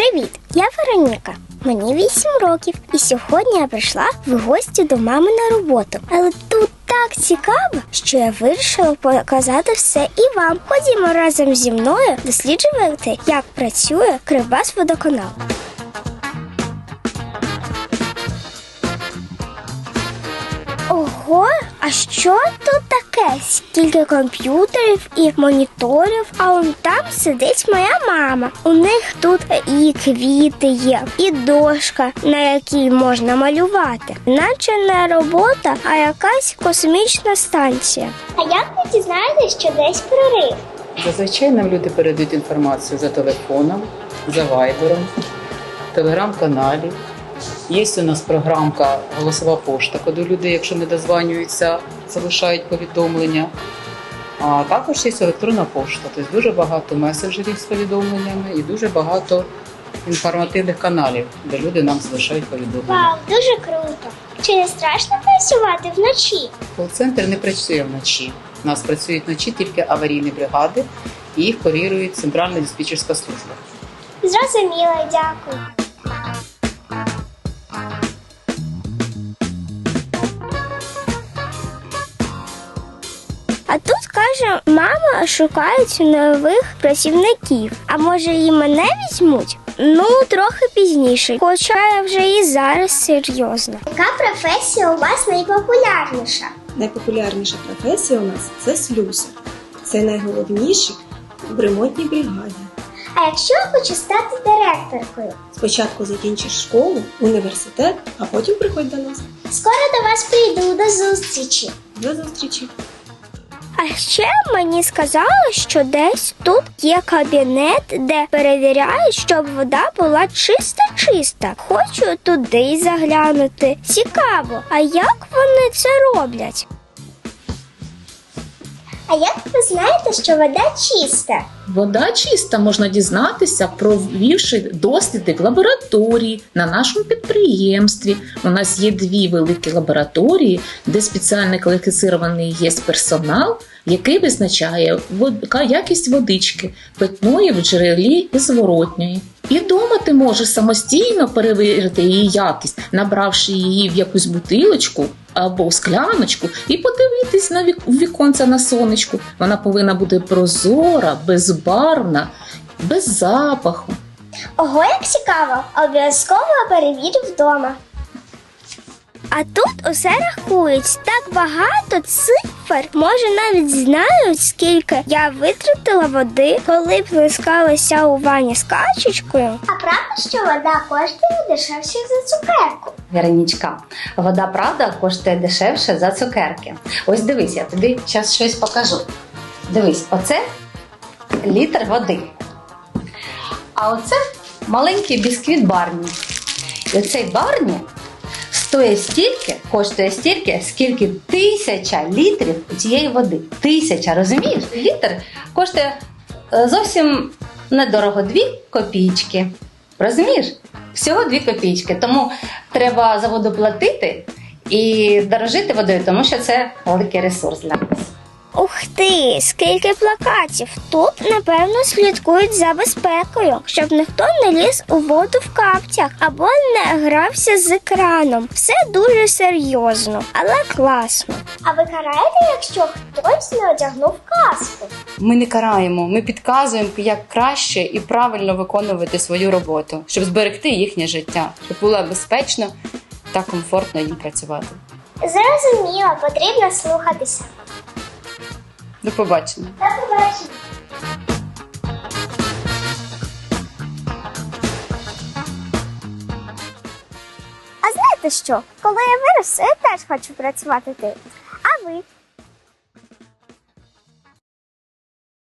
Привіт, я Вероніка. Мені 8 років, і сьогодні я прийшла в гості до мами на роботу. Але тут так цікаво, що я вирішила показати все і вам. Ходімо разом зі мною досліджувати, як працює Кривбас водоканал. Ого, а що тут таке? Скільки комп'ютерів і моніторів, а он там сидить моя мама. У них тут і квіти є, і дошка, на якій можна малювати. Наче не робота, а якась космічна станція. А як ви дізнаєтесь, що десь прорив? Зазвичай нам люди передають інформацію за телефоном, за вайбером, телеграм-каналі. Є у нас програмка Голосова пошта, куди люди, якщо не дозванюються, залишають повідомлення. А також є електронна пошта, тобто дуже багато месенджерів з повідомленнями і дуже багато інформативних каналів, де люди нам залишають повідомлення. Вау, дуже круто. Чи не страшно працювати вночі? Кол-центр не працює вночі. У нас працюють вночі тільки аварійні бригади, і їх курірує Центральна диспетчерська служба. Зрозуміло, дякую. А тут каже, мама шукають нових працівників. А може і мене візьмуть? Ну, трохи пізніше, хоча я вже і зараз серйозно. Яка професія у вас найпопулярніша? Найпопулярніша професія у нас це слюсар. Це найголовніший в ремонтній бригаді. А якщо я хочу стати директоркою? Спочатку закінчиш школу, університет, а потім приходь до нас. Скоро до вас прийду до зустрічі. До зустрічі! А ще мені сказали, що десь тут є кабінет, де перевіряють, щоб вода була чиста-чиста. Хочу туди заглянути. Цікаво, а як вони це роблять? А як ви знаєте, що вода чиста? Вода чиста можна дізнатися, провівши досліди в лабораторії на нашому підприємстві. У нас є дві великі лабораторії, де спеціально кваліфіцірований є персонал, який визначає якість водички питної в джерелі і зворотньої. І вдома ти можеш самостійно перевірити її якість, набравши її в якусь бутилочку або в скляночку, і подивитись на вік- в на сонечку. Вона повинна бути прозора, безбарвна, без запаху. Ого, як цікаво! Обов'язково перевірю вдома. А тут усе рахують так багато цифр. Може, навіть знають, скільки я витратила води, коли плескалася у ванні з качечкою. А правда, що вода коштує дешевше за цукерку? Веронічка, вода правда коштує дешевше за цукерки. Ось дивись, я тобі зараз щось покажу. Дивись, оце літр води. А оце маленький бісквіт Барні. І оцей Барні стоїть стільки, коштує стільки, скільки тисяча літрів цієї води. Тисяча, розумієш? Літр коштує е, зовсім недорого, дві копійки. Розумієш? Всього дві копійки. Тому треба за воду платити і дорожити водою, тому що це великий ресурс для нас. Ух ти, скільки плакатів! Тут, напевно, слідкують за безпекою, щоб ніхто не ліз у воду в капцях або не грався з екраном. Все дуже серйозно, але класно. А ви караєте, якщо хтось не одягнув каску? Ми не караємо, ми підказуємо, як краще і правильно виконувати свою роботу, щоб зберегти їхнє життя, щоб було безпечно та комфортно їм працювати. Зрозуміло, потрібно слухатися. До побачення. До побачення. А знаєте що? Коли я виросту, я теж хочу працювати тут.